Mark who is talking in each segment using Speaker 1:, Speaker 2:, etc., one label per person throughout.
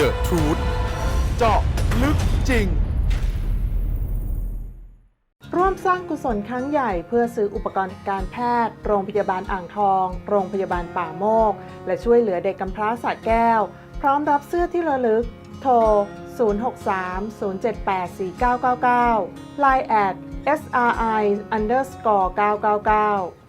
Speaker 1: The Truth เจาะลึกจริง
Speaker 2: ร่วมสร้างกุศลครั้งใหญ่เพื่อซื้ออุปกรณ์การแพทย์ โรงพยาบาลอ่างทอง โรงพยาบาลป่าโมก และช่วยเหลือเด็กกำพร้าสระแก้ว พร้อมรับเสื้อที่ระลึก โทร 063-078-4999 Line at SRI underscore 999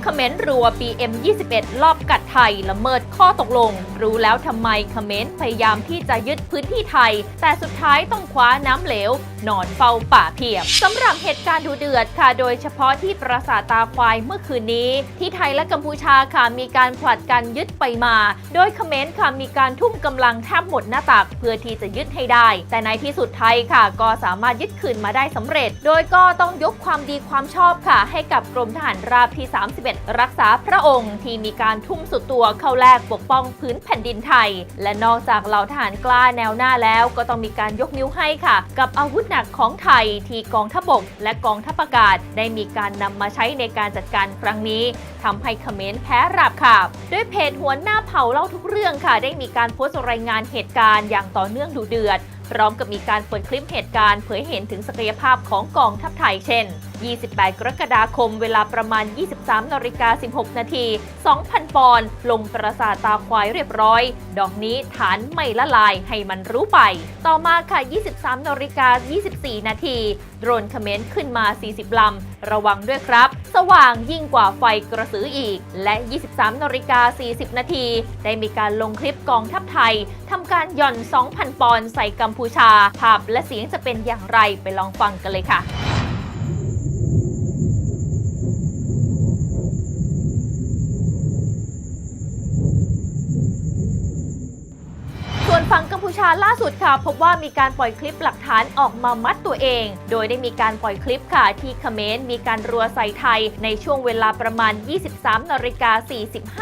Speaker 3: เปิดคลิปคอมเมนต์รัว PM 21 รอบกัดไทยละเมิดข้อตกลง รู้แล้วทำไมคอมเมนต์พยายามที่จะยึดพื้นที่ไทย แต่สุดท้ายต้องคว้าน้ำเหลว นอนเฝ้าป่าเพียบสำหรับเหตุการณ์ดูเดือดค่ะ โดยเฉพาะที่ปราสาทตาควายเมื่อคืนนี้ ที่ไทยและกัมพูชาค่ะมีการผลัดกันยึดไปมา โดยเขมรค่ะมีการทุ่มกำลังแทบหมดหน้าตักเพื่อที่จะยึดให้ได้ แต่ในที่สุดไทยค่ะ ก็สามารถยึดคืนมาได้สำเร็จ โดยก็ต้องยกความดีความชอบค่ะ ให้กับกรมทหารราบที่ 31รักษาพระองค์ที่มีการทุ่มสุดตัวเข้าแลกปกป้องพื้นแผ่นดินไทย และนอกจากเหล่าทหารกล้าแนวหน้าแล้ว ก็ต้องมีการยกนิ้วให้ค่ะ กับอาวุธหนักของไทยที่กองทัพบก และกองทัพอากาศ ได้มีการนำมาใช้ในการจัดการครั้งนี้ทำให้เขมรแพ้ราบค่ะด้วยเพจหัวหน้าเผาเล่าทุกเรื่องค่ะ ได้มีการโพสต์รายงานเหตุการณ์อย่างต่อเนื่องดูเดือด พร้อมกับมีการเปิดคลิปเหตุการณ์เผยเห็นถึงศักยภาพของกองทัพไทยเช่น 28 กรกฎาคม เวลาประมาณ 23นาฬิกา16 นาที 2,000 ปอนด์ลงปราสาตาควายเรียบร้อย ดอกนี้ฐานไม่ละลายให้มันรู้ไป ต่อมาค่ะ 23นาฬิกา24 นาที โดรนเขมรขึ้นมา 40 ลำ ระวังด้วยครับ สว่างยิ่งกว่าไฟกระสืออีก และ 23นาฬิกา40 นาที ได้มีการลงคลิปกองทัพไทยทำการหย่อน 2,000 ปอนด์ใส่กัมพูชาภาพและเสียงจะเป็นอย่างไรไปลองฟังกันเลยค่ะ ส่วน ฝั่งกัมพูชาล่าสุดค่ะ พบว่ามีการปล่อยคลิปหลักฐานออกมามัดตัวเอง โดยได้มีการปล่อยคลิปค่ะที่เขมรมีการรัวใส่ไทยในช่วงเวลาประมาณ 23นาฬิกา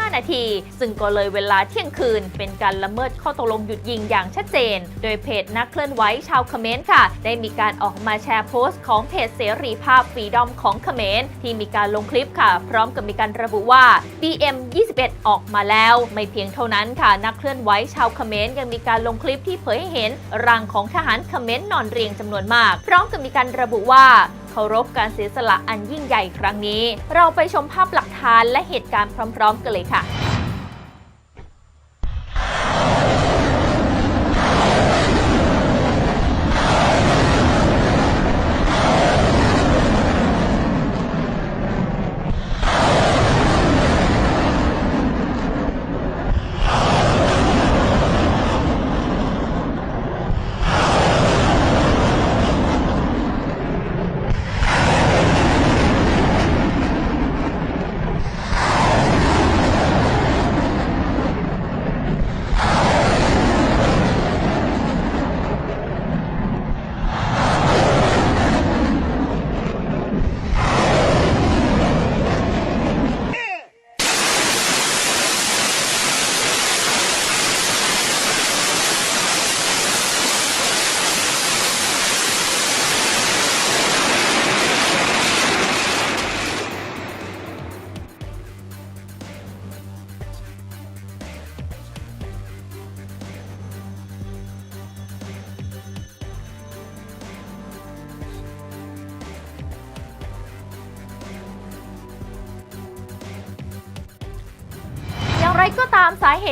Speaker 3: 45 นาที ซึ่งก็เลยเวลาเที่ยงคืน เป็นการละเมิดข้อตกลงหยุดยิงอย่างชัดเจน โดยเพจนักเคลื่อนไหวชาวเขมรค่ะ ได้มีการออกมาแชร์โพสต์ของเพจเสรีภาพฟรีดอมของเขมรที่มีการลงคลิปค่ะ พร้อมกับมีการระบุว่า BM 21 ออกมาแล้ว ไม่เพียงเท่านั้นค่ะ นักเคลื่อนไหวชาวเขมรยังมีการลงคลิปที่เผยให้เห็นร่างของทหารเขมรนอนเรียงจำนวนมาก พร้อมกับมีการระบุว่าเคารพการเสียสละอันยิ่งใหญ่ครั้งนี้ เราไปชมภาพหลักฐานและเหตุการณ์พร้อม ๆ กันเลยค่ะ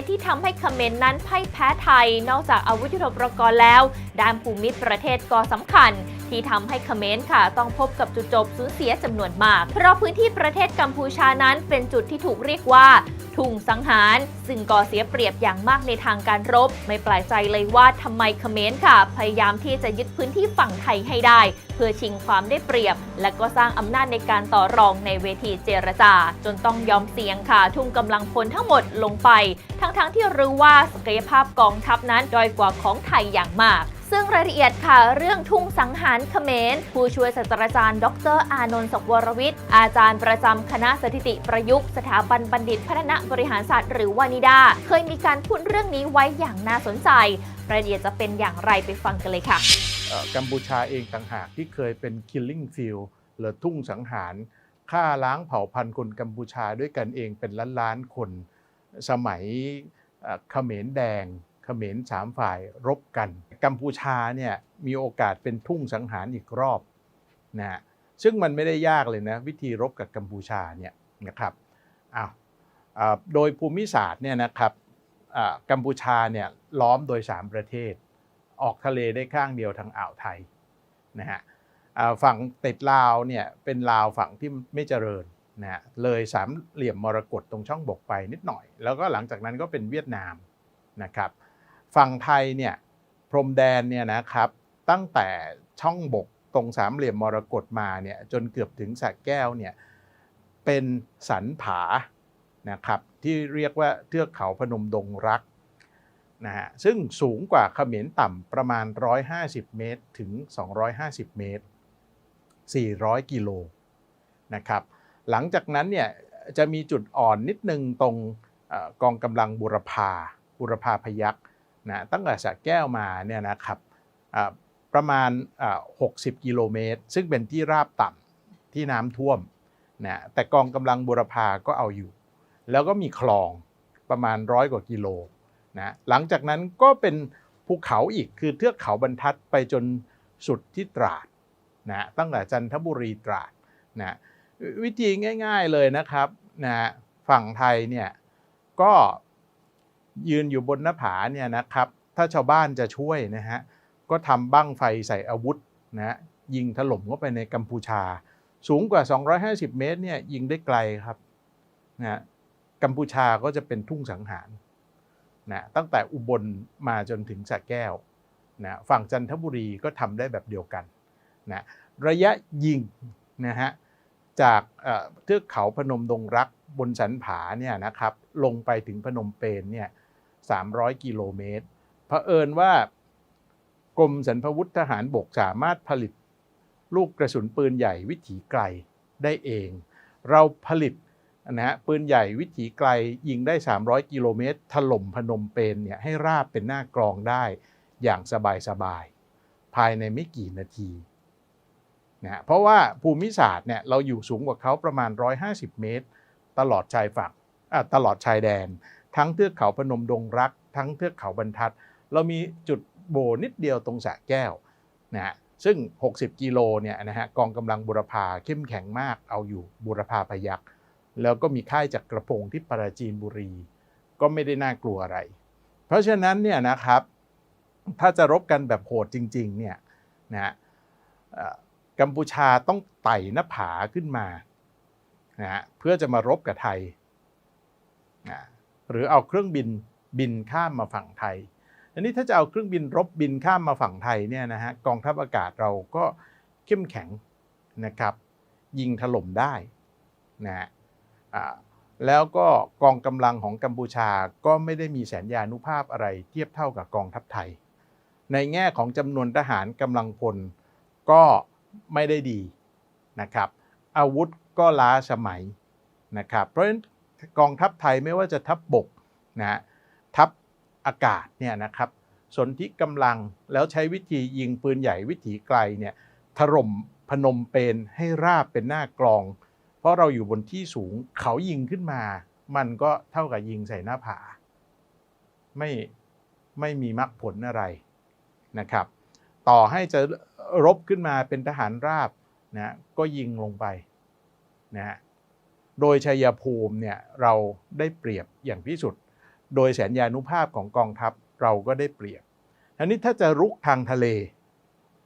Speaker 3: ที่ทำให้เขมรนนั้นพ่ายแพ้ไทย นอกจากอาวุธยุทโธปกรณ์แล้ว ด้านภูมิประเทศก็สำคัญ ที่ทำให้เขมรค่ะ ต้องพบกับจุดจบสูญเสียจำนวนมาก เพราะพื้นที่ประเทศกัมพูชานั้นเป็นจุดที่ถูกเรียกว่าทุ่งสังหาร ซึ่งก็เสียเปรียบอย่างมากในทางการรบ ไม่แปลกใจเลยว่าทำไมเขมรค่ะ พยายามที่จะยึดพื้นที่ฝั่งไทยให้ได้ เพื่อชิงความได้เปรียบ และก็สร้างอำนาจในการต่อรองในเวทีเจรจา จนต้องยอมเสี่ยงค่ะ ทุ่มกำลังพลทั้งหมดลงไป ทั้งๆที่รู้ว่าศักยภาพกองทัพนั้นด้อยกว่าของไทยอย่างมากซึ่งรายละเอียดค่ะเรื่องทุ่งสังหารเขมร ผู้ช่วยศาสตราจารย์ ดรอานนท์ศกวรวิทย์ อาจารย์ประจำคณะสถิติประยุกต์ สถาบันบัณฑิตพัฒนาบริหารศาสตร์หรือวานิดา เคยมีการพูดเรื่องนี้ไว้อย่างน่าสนใจ รายละเอียดจะเป็นอย่างไรไปฟังกันเลยค่ะ
Speaker 4: กัมพูชาเองต่างหากที่เคยเป็น killing field หรือทุ่งสังหารฆ่าล้างเผ่าพันธุ์คนกัมพูชาด้วยกันเองเป็นล้านล้านๆคน สมัยเขมรแดงเขมรสามฝ่ายรบกัน กัมพูชาเนี่ยมีโอกาสเป็นทุ่งสังหารอีกรอบนะฮะซึ่งมันไม่ได้ยากเลยนะวิธีรบกับกัมพูชาเนี่ยนะครับอ้าวโดยภูมิศาสตร์เนี่ยนะครับกัมพูชาเนี่ยล้อมโดย 3 ประเทศ ออกทะเลได้ข้างเดียวทางอ่าวไทยนะฮะฝั่งติดลาวเนี่ยเป็นลาวฝั่งที่ไม่เจริญนะฮะเลยสามเหลี่ยมมรกตตรงช่องบกไปนิดหน่อย แล้วก็หลังจากนั้นก็เป็นเวียดนามนะครับฝั่งไทยเนี่ย พรมแดนเนี่ยนะครับ ตั้งแต่ช่องบกตรงสามเหลี่ยมมรกตมาเนี่ยจนเกือบถึงสระแก้วเนี่ยเป็นสันผานะครับที่เรียกว่าเทือกเขาพนมดงรักนะฮะซึ่งสูงกว่าเขมรต่ำประมาณ 150 เมตรถึง 250 เมตร 400 กิโลนะครับหลังจากนั้นเนี่ยจะมีจุดอ่อนนิดนึงตรงอกองกำลังบุรพาบุรพาพยัก นะตั้งแต่สระแก้วมาเนี่ยนะครับประมาณ 60 กิโลเมตร ซึ่งเป็นที่ราบต่ำที่น้ำท่วมนะแต่กองกำลังบุรพาก็เอาอยู่ แล้วก็มีคลองประมาณร้อยกว่ากิโลนะหลังจากนั้นก็เป็นภูเขาอีกคือเทือกเขาบรรทัดไปจนสุดที่ตราดนะตั้งแต่จันทบุรีตราดนะวิธีง่าย ๆเลยนะครับนะฝั่งไทยเนี่ยก็ ยืนอยู่บนหน้าผาเนี่ยนะครับ ถ้าชาวบ้านจะช่วยนะฮะก็ทำบั้งไฟใส่อาวุธนะยิงถล่มเข้าไปในกัมพูชา สูงกว่า 250 เมตรเนี่ยยิงได้ไกลครับนะกัมพูชาก็จะเป็นทุ่งสังหารนะตั้งแต่อุบลมาจนถึงสระแก้วนะฝั่งจันทบุรีก็ทำได้แบบเดียวกันนะระยะยิงนะฮะจากเอ่อเทือกเขาพนมดงรักบนสันผาเนี่ยนะครับลงไปถึงพนมเปญเนี่ย 300 กิโลเมตรเผอิญว่ากรมสรรพวุธทหารบกสามารถผลิตลูกกระสุนปืนใหญ่วิถีไกลได้เอง เราผลิตนะฮะปืนใหญ่วิถีไกลยิงได้ 300 กิโลเมตรถล่มพนมเปญเนี่ยให้ราบเป็นหน้ากรองได้อย่างสบายๆ ภายในไม่กี่นาทีนะเพราะว่าภูมิศาสตร์เนี่ยเราอยู่สูงกว่าเขาประมาณ 150 เมตร ตลอดชายฝั่งตลอดชายแดน ทั้งเทือกเขาพนมดงรัก ทั้งเทือกเขาบรรทัด เรามีจุดโบนิดเดียวตรงสระแก้วนะฮะซึ่ง 60 กิโลเนี่ยนะฮะกองกำลังบุรพาเข้มแข็งมากเอาอยู่บุรพาพยักแล้วก็มีค่ายจักกรพงที่ปราจีนบุรี ก็ไม่ได้น่ากลัวอะไร เพราะฉะนั้นเนี่ยนะครับ ถ้าจะรบกันแบบโหดจริง ๆ เนี่ยนะฮะกัมพูชาต้องไต่หน้าผาขึ้นมานะฮะเพื่อจะมารบกับไทยนะ หรือเอาเครื่องบินบินข้ามมาฝั่งไทย อันนี้ถ้าจะเอาเครื่องบินรบบินข้ามมาฝั่งไทยเนี่ยนะฮะกองทัพอากาศเราก็เข้มแข็งนะครับ ยิงถล่มได้นะฮะแล้วก็กองกำลังของกัมพูชาก็ไม่ได้มีแสนยานุภาพอะไรเทียบเท่ากับกองทัพไทย ในแง่ของจำนวนทหารกำลังพลก็ไม่ได้ดีนะครับ อาวุธก็ล้าสมัยนะครับ เพราะฉะนั้น กองทัพไทยไม่ว่าจะทัพบบกนะฮะทัพอากาศเนี่ยนะครับสนที่กำลังแล้วใช้วิธียิงปืนใหญ่วิถีไกลเนี่ยถล่มพนมเปญให้ราบเป็นหน้ากลอง เพราะเราอยู่บนที่สูงเขายิงขึ้นมา มันก็เท่ากับยิงใส่หน้าผา ไม่ไม่มีมรรคผลอะไรนะครับ ต่อให้จะรบขึ้นมาเป็นทหารราบนะก็ยิงลงไปนะฮะ โดยชัยภูมิเนี่ยเราได้เปรียบอย่างที่สุด โดยแสนยานุภาพของกองทัพเราก็ได้เปรียบทีนี้ถ้าจะรุกทางทะเล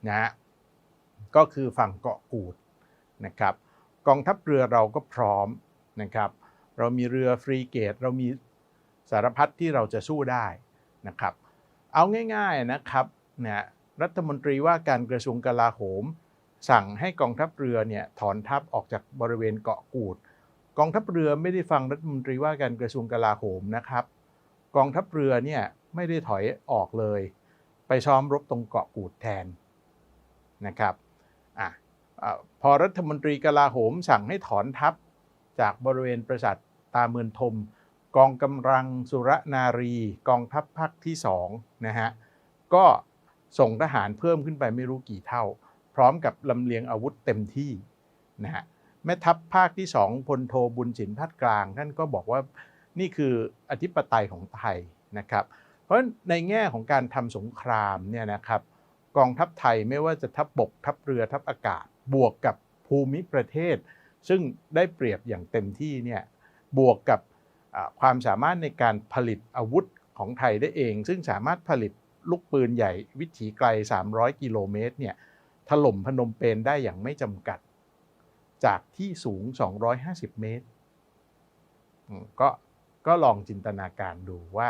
Speaker 4: นะฮะก็คือฝั่งเกาะกูดนะครับกองทัพเรือเราก็พร้อมนะครับ เรามีเรือฟรีเกต เรามีสารพัดที่เราจะสู้ได้นะครับ เอาง่ายๆนะครับเนี่ยรัฐมนตรีว่าการกระทรวงกลาโหม สั่งให้กองทัพเรือเนี่ยถอนทัพออกจากบริเวณเกาะกูด กองทัพเรือไม่ได้ฟังรัฐมนตรีว่าการกระทรวงกลาโหมนะครับ กองทัพเรือเนี่ยไม่ได้ถอยออกเลย ไปซ้อมรบตรงเกาะกูดแทนนะครับอะอะพอรัฐมนตรีกลาโหมสั่งให้ถอนทัพจากบริเวณปราสาทตาเมือนทม กองกำลังสุรนารี กองทัพภาคที่สองนะฮะก็ส่งทหารเพิ่มขึ้นไปไม่รู้กี่เท่า พร้อมกับลำเลียงอาวุธเต็มที่นะฮะ แม่ทัพภาคที่สองพลโทบุญสินพัดกลาง ท่านก็บอกว่านี่คืออธิปไตยของไทยนะครับ เพราะในแง่ของการทำสงครามเนี่ยนะครับกองทัพไทยไม่ว่าจะทัพบบกทัพเรือทัพอากาศ บวกกับภูมิประเทศ ซึ่งได้เปรียบอย่างเต็มที่เนี่ยบวกกับความสามารถในการผลิตอาวุธของไทยได้เอง ซึ่งสามารถผลิตลูกปืนใหญ่วิถีไกล 300 กิโลเมตรเนี่ยถล่มพนมเปญได้อย่างไม่จำกัด จากที่สูง 250 เมตร ก็ก็ลองจินตนาการดูว่า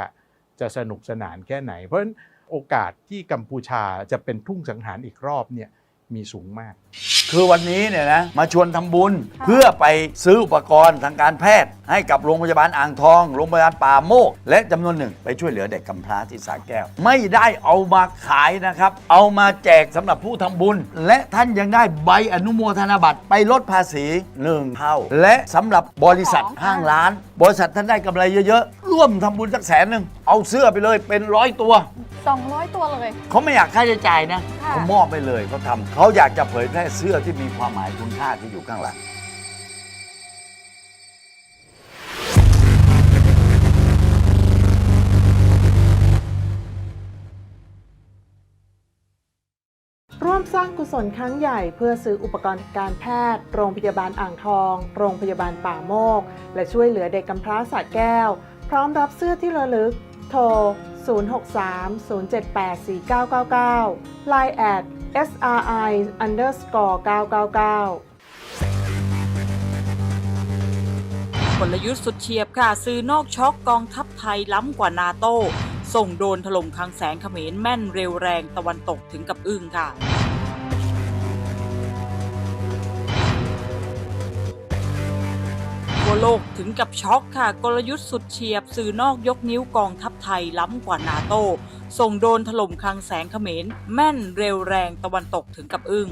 Speaker 4: จะสนุกสนานแค่ไหน เพราะฉะนั้นโอกาสที่กัมพูชาจะเป็นทุ่งสังหารอีกรอบเนี่ย มีสูงมาก
Speaker 5: คือวันนี้เนี่ยนะมาชวนทำบุญเพื่อไปซื้ออุปกรณ์ทางการแพทย์ ให้กับโรงพยาบาลอ่างทองโรงพยาบาลป่าโมก และจำนวนหนึ่งไปช่วยเหลือเด็กกำพร้าที่สาแก้ว ไม่ได้เอามาขายนะครับ เอามาแจกสำหรับผู้ทำบุญ และท่านยังได้ใบอนุโมทนาบัตรไปลดภาษีหนึ่งเท่า และสำหรับบริษัทห้างร้าน บริษัทท่านได้กำไรเยอะๆร่วมทำบุญสักแสนหนึ่งเอาเสื้อไปเลยเป็นร้อยตัว
Speaker 6: 200 ตัวเลย
Speaker 5: เขาไม่อยากค่าใช้จ่ายนะ
Speaker 6: ค่ะ
Speaker 5: เขามอบไปเลยเขาทำเขาอยากจะเผยแพร่เสื้อที่มีความหมายคุณค่าที่อยู่ข้างหลัง
Speaker 2: ร่วมสร้างกุศลครั้งใหญ่เพื่อซื้ออุปกรณ์การแพทย์ โรงพยาบาลอ่างทอง โรงพยาบาลป่าโมก และช่วยเหลือเด็กกำพร้าสระแก้ว พร้อมรับเสื้อที่ระลึก โทร 063-078-4999 Line at sri underscore 999
Speaker 7: กลยุทธ์สุดเฉียบค่ะ ซื้อนอกช็อกกองทัพไทยล้ำกว่านาโต้ ส่งโดนถล่มคังแสงเขมรแม่นเร็วแรงตะวันตกถึงกับอึ้งค่ะ โลกถึงกับช็อกค่ะ กลยุทธ์สุดเฉียบ สื่อนอกยกนิ้วกองทัพไทยล้ำกว่านาโต้ส่งโดนถล่มคลังแสงเขมร แม่นเร็วแรงตะวันตกถึงกับอึ้ง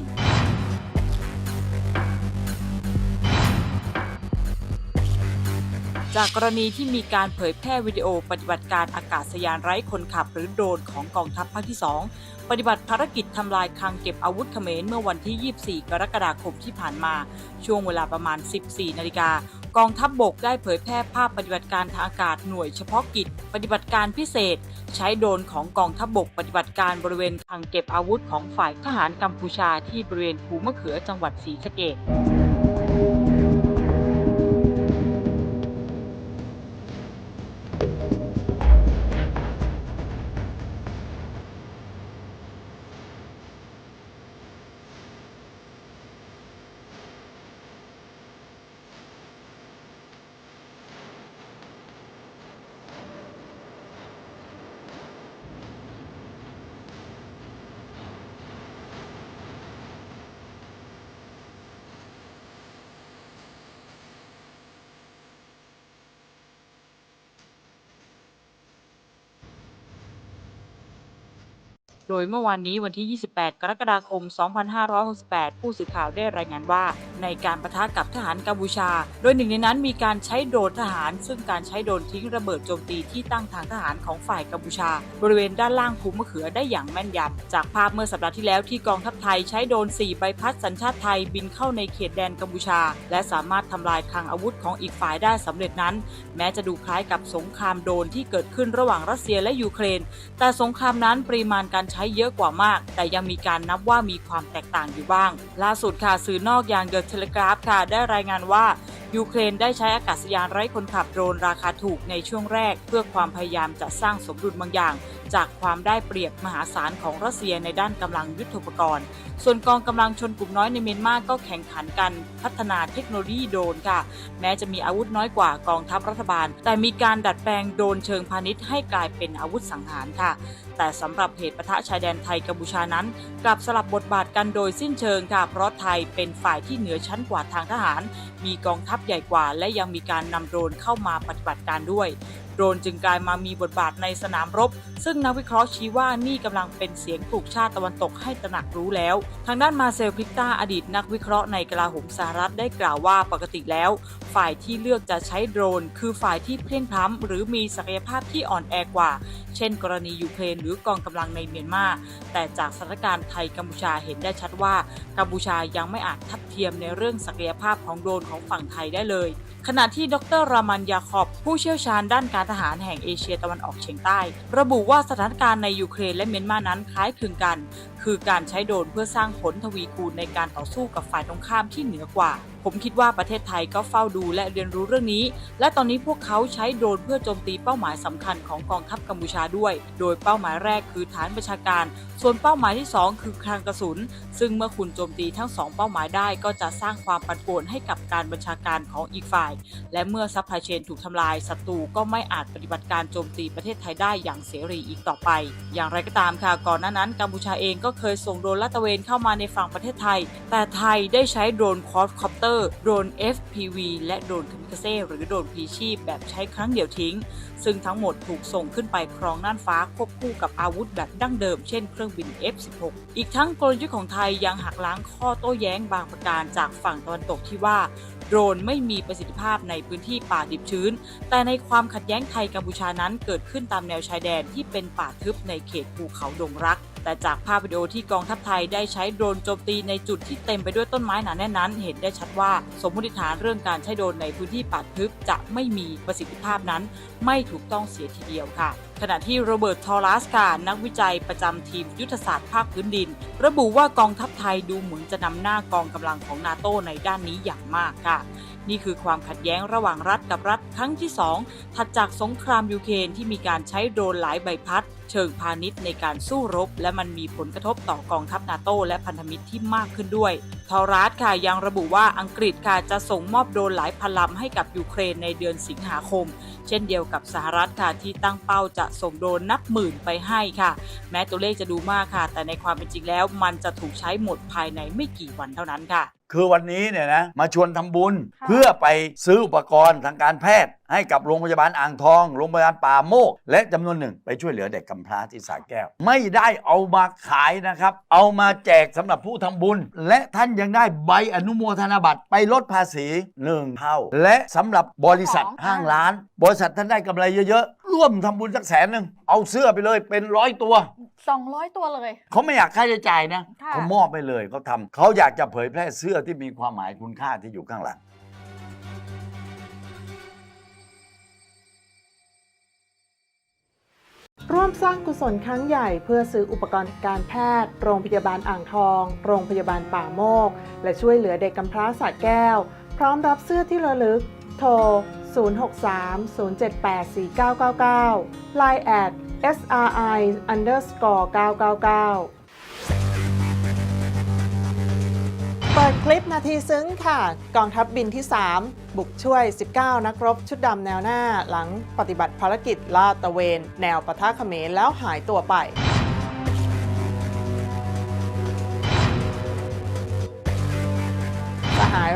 Speaker 7: จากกรณีที่มีการเผยแพร่วิดีโอปฏิบัติการอากาศยานไร้คนขับหรือโดรนของกองทัพภาคที่ 2 ปฏิบัติภารกิจทำลายคลังเก็บอาวุธเขมรเมื่อวันที่ 24 กรกฎาคมที่ผ่านมา ช่วงเวลาประมาณ 14 นาฬิกา กองทัพบบกได้เผยแพร่ภาพปฏิบัติการทางอากาศหน่วยเฉพาะกิจ ปฏิบัติการพิเศษ ใช้โดรนของกองทัพบบกปฏิบัติการบริเวณทางเก็บอาวุธของฝ่ายทหารกัมพูชาที่บริเวณภูมะเขือจังหวัดศรีสะเกษ โดยเมื่อวานนี้วันที่ 28 กรกฎาคม 2568 ผู้สื่อข่าวได้รายงานว่า ในการประทะกับทหารกัมพูชา โดยหนึ่งในนั้นมีการใช้โดรนทหาร ซึ่งการใช้โดรนทิ้งระเบิดโจมตีที่ตั้งทางทหารของฝ่ายกัมพูชา บริเวณด้านล่างภูมะเขือได้อย่างแม่นยำ จากภาพเมื่อสัปดาห์ที่แล้วที่กองทัพไทยใช้โดรน4ใบพัดสัญชาติไทยบินเข้าในเขตแดนกัมพูชา และสามารถทำลายคลังอาวุธของอีกฝ่ายได้สำเร็จนั้น แม้จะดูคล้ายกับสงครามโดรนที่เกิดขึ้นระหว่างรัสเซียและยูเครน แต่สงครามนั้นปริมาณการใช้เยอะกว่ามาก แต่ยังมีการนับว่ามีความแตกต่างอยู่บ้าง ล่าสุดค่ะสื่อนอกอย่างเดอะเทเลกราฟค่ะได้รายงานว่ายูเครนได้ใช้อากาศยานไร้คนขับโดรนราคาถูกในช่วงแรก เพื่อความพยายามจะสร้างสมดุลบางอย่าง จากความได้เปรียบมหาศาลของรัสเซียในด้านกำลังยุทโธปกรณ์ ส่วนกองกำลังชนกลุ่มน้อยในเมียนมาก็แข่งขันกันพัฒนาเทคโนโลยีโดรนค่ะ แม้จะมีอาวุธน้อยกว่ากองทัพรัฐบาล แต่มีการดัดแปลงโดรนเชิงพาณิชย์ให้กลายเป็นอาวุธสังหารค่ะ แต่สำหรับเหตุปะทะชายแดนไทยกัมพูชานั้น กลับสลับบทบาทกันโดยสิ้นเชิงค่ะ เพราะไทยเป็นฝ่ายที่เหนือชั้นกว่าทางทหาร มีกองทัพใหญ่กว่า และยังมีการนำโดรนเข้ามาปฏิบัติการด้วย โดรนจึงกลายมามีบทบาทในสนามรบ ซึ่งนักวิเคราะห์ชี้ว่านี่กำลังเป็นเสียงปลุกชาติตะวันตกให้ตระหนักรู้แล้ว ทางด้านมาเซลพิกตาอดีตนักวิเคราะห์ในกลาโหมสหรัฐได้กล่าวว่าปกติแล้ว ฝ่ายที่เลือกจะใช้โดรน คือฝ่ายที่เพลียงพล้ำหรือมีศักยภาพที่อ่อนแอกว่า เช่น กรณียูเครนหรือกองกำลังในเมียนมาแต่จากสถานการณ์ไทยกัมพูชาเห็นได้ชัดว่ากัมพูชายังไม่อาจทัดเทียมในเรื่องศักยภาพของโดรนของฝั่งไทยได้เลย ขณะที่ดรรามันยาคอบ ผู้เชี่ยวชาญด้านการทหารแห่งเอเชียตะวันออกเฉียงใต้ ระบุว่าสถานการณ์ในยูเครนและเมียนมานั้นคล้ายคลึงกัน คือการใช้โดรนเพื่อสร้างผลทวีคูณในการต่อสู้กับฝ่ายตรงข้ามที่เหนือกว่า ผมคิดว่าประเทศไทยก็เฝ้าดูและเรียนรู้เรื่องนี้ และตอนนี้พวกเขาใช้โดรนเพื่อโจมตีเป้าหมายสำคัญของกองทัพกัมพูชาด้วย โดยเป้าหมายแรกคือฐานประชาการ ส่วนเป้าหมายที่ 2 คือคลังกระสุน ซึ่งเมื่อคุณโจมตีทั้ง 2 เป้าหมายได้ ก็จะสร้างความปั่นป่วนให้กับการบัญชาการของอีกฝ่าย และเมื่อซัพพลายเชนถูกทำลายศัตรูก็ไม่อาจปฏิบัติการโจมตีประเทศไทยได้อย่างเสรีอีกต่อไป อย่างไรก็ตามค่ะก่อนหน้านั้นกัมพูชาเองก็เคยส่งโดรนลาดตระเวนเข้ามาในฝั่งประเทศไทย แต่ไทยได้ใช้โดรนคอร์สคอปเตอร์โดรน FPV และโดรนคามิคาเซ่หรือโดรนพีชีพแบบใช้ครั้งเดียวทิ้ง ซึ่งทั้งหมดถูกส่งขึ้นไปครองน่านฟ้าควบคู่กับอาวุธแบบดั้งเดิมเช่นเครื่องบิน F16 อีกทั้งกลยุทธ์ของไทยยังหักล้างข้อโต้แย้งบางประการจากฝั่งตะวันตกที่ว่าโดรนไม่มีประสิทธิภาพในพื้นที่ป่าดิบชื้น แต่ในความขัดแย้งไทยกัมพูชานั้นเกิดขึ้นตามแนวชายแดนที่เป็นป่าทึบในเขตภูเขาดงรักแต่จากภาพวิดีโอที่กองทัพไทยได้ใช้โดรนโจมตีในจุดที่เต็มไปด้วยต้นไม้หนาแน่นนั้น เห็นได้ชัดว่าสมมติฐานเรื่องการใช้โดรนในพื้นที่ป่าทึบจะไม่มีประสิทธิภาพนั้น ไม่ถูกต้องเสียทีเดียวค่ะ ขณะที่โรเบิร์ต ทอรัสค่ะนักวิจัยประจำทีมยุทธศาสตร์ภาคพื้นดิน ระบุว่ากองทัพไทยดูเหมือนจะนำหน้ากองกำลังของนาโตในด้านนี้อย่างมากค่ะ นี่คือความขัดแย้งระหว่างรัฐกับรัฐครั้งที่ 2 ถัดจากสงครามยูเครนที่มีการใช้โดรนหลายใบพัด เชิงพาณิชย์ในการสู้รบ และมันมีผลกระทบต่อกองทัพนาโตและพันธมิตรที่มากขึ้นด้วย ทอรัสค่ะยังระบุว่าอังกฤษค่ะจะส่งมอบโดรนหลายพันลำให้กับยูเครนในเดือนสิงหาคม เช่นเดียวกับสหรัฐค่ะที่ตั้งเป้าจะส่งโดนนับหมื่นไปให้ค่ะ แม้ตัวเลขจะดูมากค่ะ แต่ในความเป็นจริงแล้วมันจะถูกใช้หมดภายในไม่กี่วันเท่านั้นค่ะ
Speaker 5: คือวันนี้เนี่ยนะมาชวนทำบุญเพื่อไปซื้ออุปกรณ์ทางการแพทย์ ให้กับโรงพยาบาลอ่างทอง โรงพยาบาลป่าโมก และจำนวนหนึ่งไปช่วยเหลือเด็กกำพร้าที่สระแก้ว ไม่ได้เอามาขายนะครับ เอามาแจกสำหรับผู้ทำบุญ และท่านยังได้ใบอนุโมทนาบัตรไปลดภาษีหนึ่งเท่า และสำหรับบริษัท
Speaker 6: ของ
Speaker 5: ห้างร้าน บริษัทท่านได้กำไรเยอะๆร่วมทำบุญสักแสนหนึ่งเอาเสื้อไปเลยเป็นร้อยตัว
Speaker 6: 200 ตัวเลย
Speaker 5: เขาไม่อยากค่าใช้จ่ายนะ
Speaker 6: ค่ะ
Speaker 5: เขามอบไปเลยเขาทำเขาอยากจะเผยแพร่เสื้อที่มีความหมายคุณค่าที่อยู่ข้างหลัง
Speaker 2: ร่วมสร้างกุศลครั้งใหญ่เพื่อซื้ออุปกรณ์การแพทย์ โรงพยาบาลอ่างทอง โรงพยาบาลป่าโมก และช่วยเหลือเด็กกำพร้าสระแก้ว พร้อมรับเสื้อที่ระลึก โทร 063-078-4999 Line at sri underscore 999เปิดคลิปนาทีซึ้งค่ะ กองทัพบินที่ 3 บุกช่วย 19 นักรบชุดดำแนวหน้าหลังปฏิบัติภารกิจลาดตระเวน แนวปะทะเขมรแล้วหายตัวไป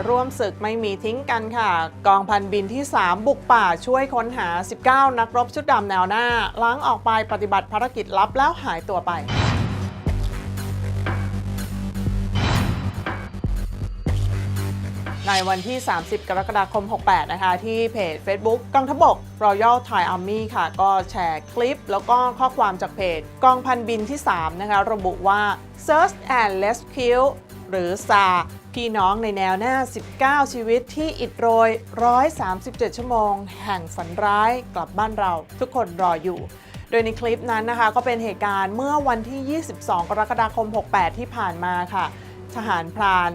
Speaker 2: ร่วมศึกไม่มีทิ้งกันค่ะ กองพันบินที่ 3 บุกป่าช่วยค้นหา 19 นักรบชุดดำแนวหน้า ล้างออกไปปฏิบัติภารกิจลับแล้วหายตัวไปในวันที่ 30 กรกฎาคม 68 นะคะ ที่เพจ Facebook กองทบก Royal Thai Army ค่ะ ก็แชร์คลิป แล้วก็ข้อความจากเพจ กองพันบินที่ 3 นะคะ ระบุว่า Search and Rescue หรือ SA พี่น้องในแนวหน้า 19 ชีวิตที่อิดโรย 137 ชั่วโมง แห่งฝันร้ายกลับบ้านเรา ทุกคนรออยู่ โดยในคลิปนั้นนะคะ ก็เป็นเหตุการณ์เมื่อวันที่ 22 กรกฎาคม 68 ที่ผ่านมาค่ะ ทหารพราน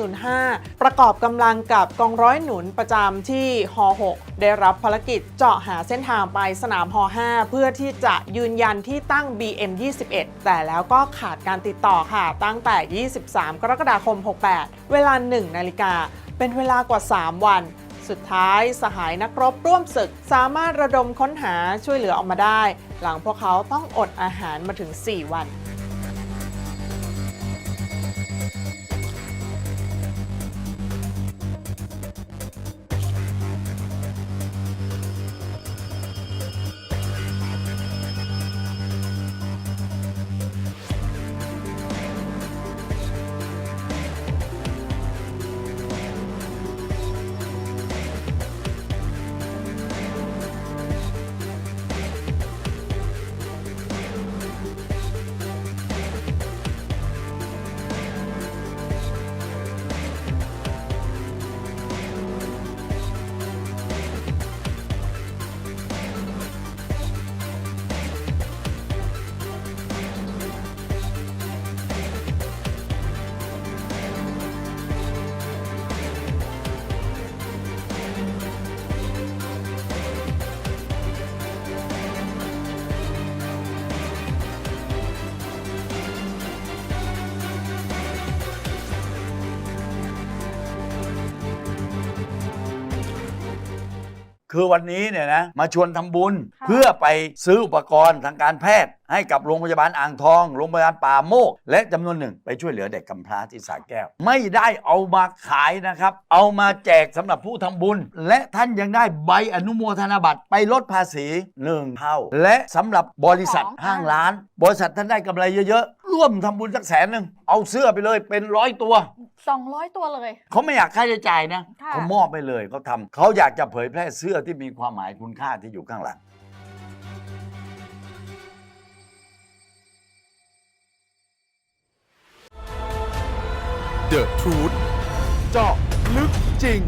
Speaker 2: 2305 ประกอบกำลังกับกองร้อยหนุนประจำที่ฮ6ได้รับภารกิจเจาะหาเส้นทางไปสนามฮ5เพื่อที่จะยืนยันที่ตั้ง BM 21 แต่แล้วก็ขาดการติดต่อค่ะ ตั้งแต่ 23 กรกฎาคม 68 เวลา 1 นาฬิกา เป็นเวลากว่า 3 วันสุดท้ายสหายนักรบร่วมศึกสามารถระดมค้นหาช่วยเหลือออกมาได้ หลังพวกเขาต้องอดอาหารมาถึง 4 วัน
Speaker 5: คือวันนี้เนี่ยนะมาชวนทำบุญ เพื่อไปซื้ออุปกรณ์ทางการแพทย์ ให้กับโรงพยาบาลอ่างทอง โรงพยาบาลป่าโมก และจำนวนหนึ่งไปช่วยเหลือเด็กกำพร้าที่สระแก้ว ไม่ได้เอามาขายนะครับ เอามาแจกสำหรับผู้ทำบุญ และท่านยังได้ใบอนุโมทนาบัตรไปลดภาษีหนึ่งเท่า และสำหรับบริษัทห้างร้าน บริษัทท่านได้กำไรเยอะๆ ร่วมทำบุญสักแสนหนึ่งเอาเสื้อไปเลยเป็นร้อยตัว
Speaker 6: 200ตัวเลย
Speaker 5: เขาไม่อยากค่าใช้จ่ายนะ
Speaker 6: ค่ะ
Speaker 5: เขามอบไปเลยเขาทำเขาอยากจะเผยแพร่เสื้อที่มีความหมายคุณค่าที่อยู่ข้างหลัง
Speaker 1: The Truth เจาะลึกจริง